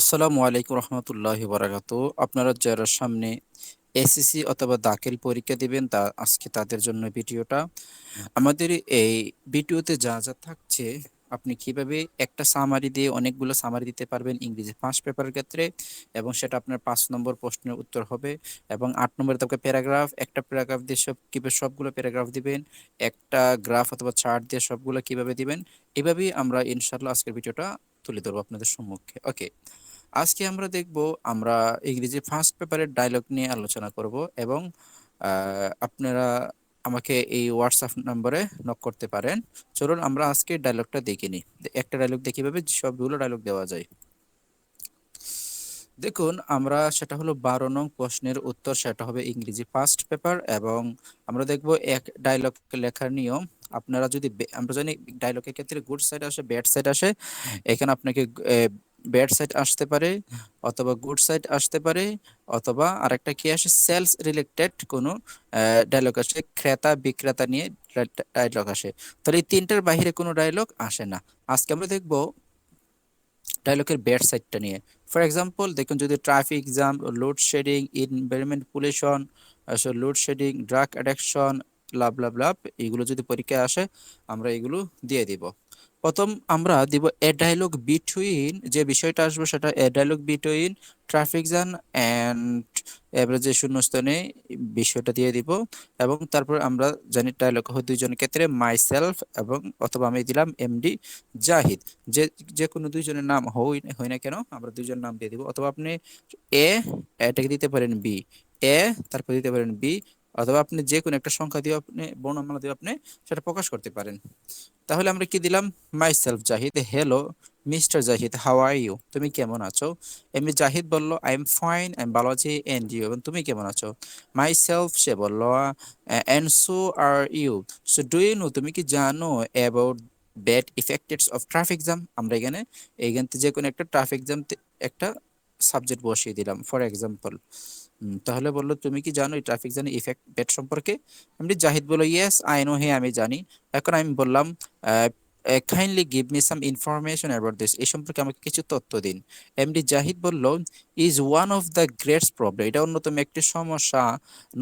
আসসালামু আলাইকুম রহমতুল্লাহ বারাকাত। আপনারা যারা সামনে এসএসসি অথবা দাখিল পরীক্ষা দিবেন, তা আজকে তাদের জন্য ভিডিওটা। আমাদের এই ভিডিওতে যা যা থাকছে, আপনি কীভাবে একটা সামারি দিয়ে অনেকগুলো সামারি দিতে পারবেন ইংরেজি ফার্স্ট পেপারের ক্ষেত্রে, এবং সেটা আপনার পাঁচ নম্বর প্রশ্নের উত্তর হবে, এবং আট নম্বরে তাকে প্যারাগ্রাফ একটা প্যারাগ্রাফ দিয়ে সব কীভাবে সবগুলো প্যারাগ্রাফ দিবেন, একটা গ্রাফ অথবা চার্ট দিয়ে সবগুলো কীভাবে দিবেন, এভাবেই আমরা ইনশাল্লাহ আজকের ভিডিওটা তুলে ধরবো আপনাদের সম্মুখে। ওকে আজকে আমরা দেখব আমরা ইংরেজি ফার্স্ট পেপারের ডায়লগ নিয়ে আলোচনা করব এবং আপনারা আমাকে এই হোয়াটসঅ্যাপ নম্বরে নক করতে পারেন। চলুন আমরা আজকে ডায়লগটা দেখে নিই। একটা ডায়লগ দেখি ভাবে সবগুলো ডায়লগ দেওয়া যায়। দেখুন আমরা সেটা হলো বারো নং প্রশ্নের উত্তর সেটা হবে ইংরেজি ফার্স্ট পেপার এবং আমরা দেখব এক ডায়লগ লেখার নিয়ম। আপনারা যদি আমরা জানি ডায়লগের ক্ষেত্রে গুড সাইড আসে ব্যাড সাইড আসে। এখানে আপনাকে ব্যাড সাইড আসতে পারে, অথবা গুড সাইড আসতে পারে, অথবা আরেকটা কি আসে, সেলস রিলেটেড কোনো ডায়লগ আসে, ক্রেতা বিক্রেতা নিয়ে ডায়লগ আসে। তাহলে এই তিনটার বাহিরে কোনো ডায়লগ আসে না। আজকে আমরা দেখব ডায়লগের ব্যাড সাইডটা নিয়ে। ফর এক্সাম্পল দেখুন যদি traffic jam load shedding environment pollution load shedding drug addiction love love love এগুলো যদি পরীক্ষায় আসে, আমরা এগুলো দিয়ে দিব। প্রথম আমরা দিব এ ডায়লগ বিটুইন যে বিষয়টা আসবে সেটা a dialogue between traffic jam and যে শূন্যস্থানে বিষয়টা দিয়ে দিব, এবং তারপর আমরা জানি ডায়লগ হয় দুইজনের ক্ষেত্রে মাই সেলফ এবং অথবা আমি দিলাম এমডি জাহিদ। যে যে কোনো দুইজনের নাম হই হয় না কেন, আমরা দুইজন নাম দিয়ে দিব। অথবা আপনি এ এটাকে দিতে পারেন বি এ তারপর দিতে পারেন বি অথবা আপনি যে কোনো একটা সংখ্যা দিয়ে আপনি বর্ণমালা দিয়ে আপনি সেটা প্রকাশ করতে পারেন। তাহলে আমরা কি দিলাম? Myself Zahid hello mister Zahid how are you তুমি কেমন আছো? এমনি জাহিদ বলল I am fine I am ভালো আছি এন্ড ইউ এবং তুমি কেমন আছো? মাই সেলফ সে বলল and so are you so do you know তুমি কি জানো about bad effects of traffic jam আমরা এখানে এইখান থেকে যে কোনো একটা ট্রাফিক জ্যাম একটা সাবজেক্ট বসিয়ে দিলাম। ফর এক্সাম্পল তাহলে বলল, তুমি কি জানো ট্রাফিক জ্যামের ইফেক্ট বেট সম্পর্কে? এমনি জাহিদ বলল ইয়েস আই নো হে, আমি জানি। এখন আমি বললাম kindly give me some information about this এই সম্পর্কে আমাকে কিছু তথ্য দিন। এমডি জাহিদ বলল is one of the greats problem এটা অন্যতম একটি সমস্যা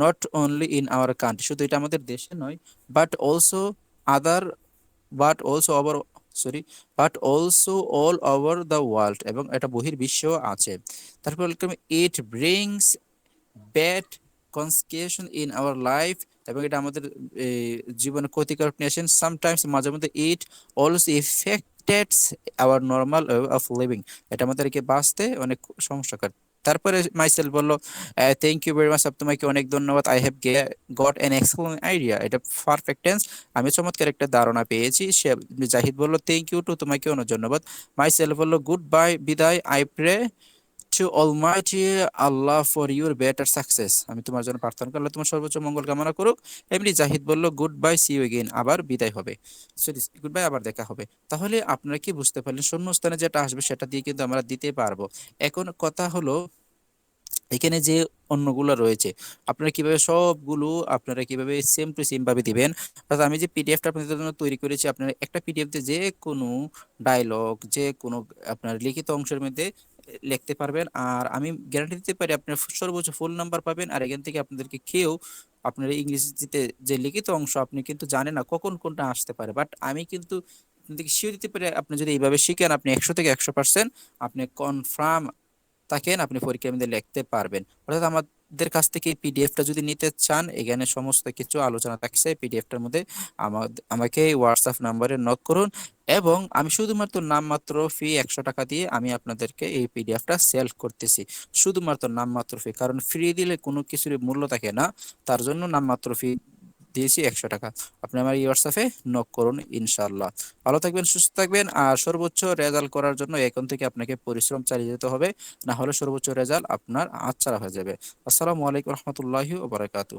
not only in our country শুধু এটা আমাদের দেশে নয় but also other but also আবার sorry but also all over the world এবং এটা বহির বিশ্বেও আছে। তারপর it brings bad consequence in our life এবং এটা আমাদের জীবনে ক্ষতিকর নিয়ে সামটাইমস মাঝে মধ্যে it also effects our normal way of living এটা আমাদেরকে বাঁচতে অনেক সমস্যা করে। তারপরে মাইসেল বলল থ্যাংক ইউ ভেরি মাচ তোমাকে অনেক ধন্যবাদ। I have got an excellent idea এটা পারফেক্ট টেন্স আমি চমৎকার একটা ধারণা পেয়েছি। সে জাহিদ বলল থ্যাংক ইউ টু তোমাকে অনেক ধন্যবাদ। মাইসেল বলল গুড বাই বিদায়। I pray to almighty Allah for your better success আমি তোমার জন্য প্রার্থনা করলে তোমার সর্বোচ্চ মঙ্গল কামনা করুক। এমনি জাহিদ বলল good bye see you again আবার বিদায় হবে। সরি গুড বাই আবার দেখা হবে। তাহলে আপনারা কি বুঝতে পারলেন, শূন্যস্থানে যেটা আসবে সেটা দিয়ে কিন্তু আমরা দিতে পারব। এখন কথা হলো, এখানে যে অন্যগুলো রয়েছে, আপনারা কীভাবে সবগুলো আপনারা কীভাবে সেম টু সেম ভাবে দিবেন? অর্থাৎ আমি যে পিডিএফটা আপনাদের জন্য তৈরি করেছি, আপনারা একটা পিডিএফতে যে কোনো ডায়লগ যে কোনো আপনার লিখিত অংশের মধ্যে লিখতে পারবেন। আর আমি গ্যারান্টি দিতে পারি আপনার সর্বোচ্চ ফুল নাম্বার পাবেন। আর এখান থেকে আপনাদেরকে কেউ আপনার ইংরেজিতে যে লিখিত অংশ আপনি কিন্তু জানেন না কখন কোনটা আসতে পারে। বাট আমি কিন্তু আপনাদেরকে দিতে পারি, আপনি যদি এইভাবে শিখেন, আপনি একশো থেকে একশো পার্সেন্ট আপনি কনফার্ম থাকেন, আপনি পরীক্ষার মধ্যে লিখতে পারবেন। অর্থাৎ আমাদের কাছ থেকে পিডিএফটা যদি নিতে চান, এখানে সমস্ত কিছু আলোচনা থাকছে। পিডিএফটার মধ্যে আমাকে হোয়াটসঅ্যাপ নাম্বারে নক করুন এবং আমি শুধুমাত্র নামমাত্র ফি একশো টাকা দিয়ে আমি আপনাদেরকে এই পিডিএফটা সেল করতেছি। শুধুমাত্র নামমাত্র ফি কারণ ফ্রি দিলে কোনো কিছুর মূল্য থাকে না। তার জন্য নামমাত্র ফি দিয়েছি একশো টাকা। আপনি আমার এই হোয়াটসঅ্যাপে নক করুন ইনশাল্লাহ ভালো থাকবেন, সুস্থ থাকবেন, আর সর্বোচ্চ রেজাল্ট করার জন্য এখন থেকে আপনাকে পরিশ্রম চালিয়ে যেতে হবে। না হলে সর্বোচ্চ রেজাল্ট আপনার আচ্ছাড়া হয়ে যাবে। আসসালামু আলাইকুম রহমতুল্লাহি ওবরাকাতু